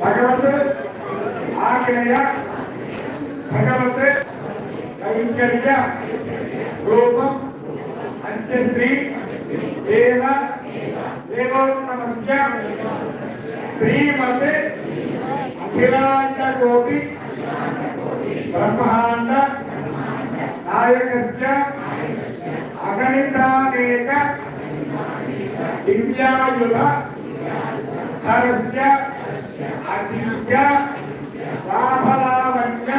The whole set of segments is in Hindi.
భగవంతు ఆగ్నేయ భగవంతు కైంకర్య రూపం అస్య శ్రీ దేవ దేవోత్తమస్య శ్రీమత్ అఖిలాండ కోటి బ్రహ్మాండ నాయకస్య అగణితానేక దివ్యాయుధ धरस्य अचिन्त्य साफलावन्य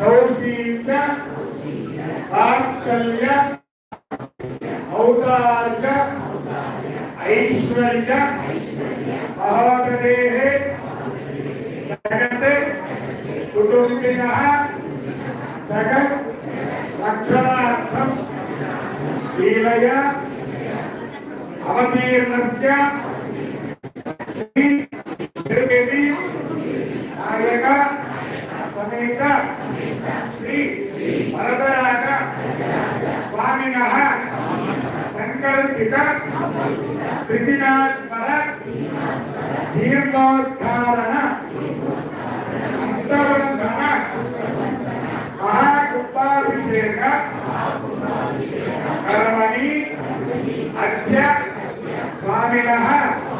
सौशील्य वात्सल्य औदार्य ऐश्वर्य भगवतदेः जगत् कुटुम्बिनः जगत् रक्षणार्थं लीलया अवतीर्णस्य श्रीदेवी नायक समेत श्री वरदराज स्वामिन संकल्पित प्रीतिनात्मक जीर्णोद्धारण अंतबंधन महाकुंभाभिषेक कर्मणि अद्य स्वामिनः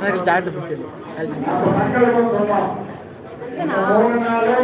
ಸರಿ ಚಾಟ್ ಪಿಕ್ಚರ್ ಮೂರು ನಾಳೆ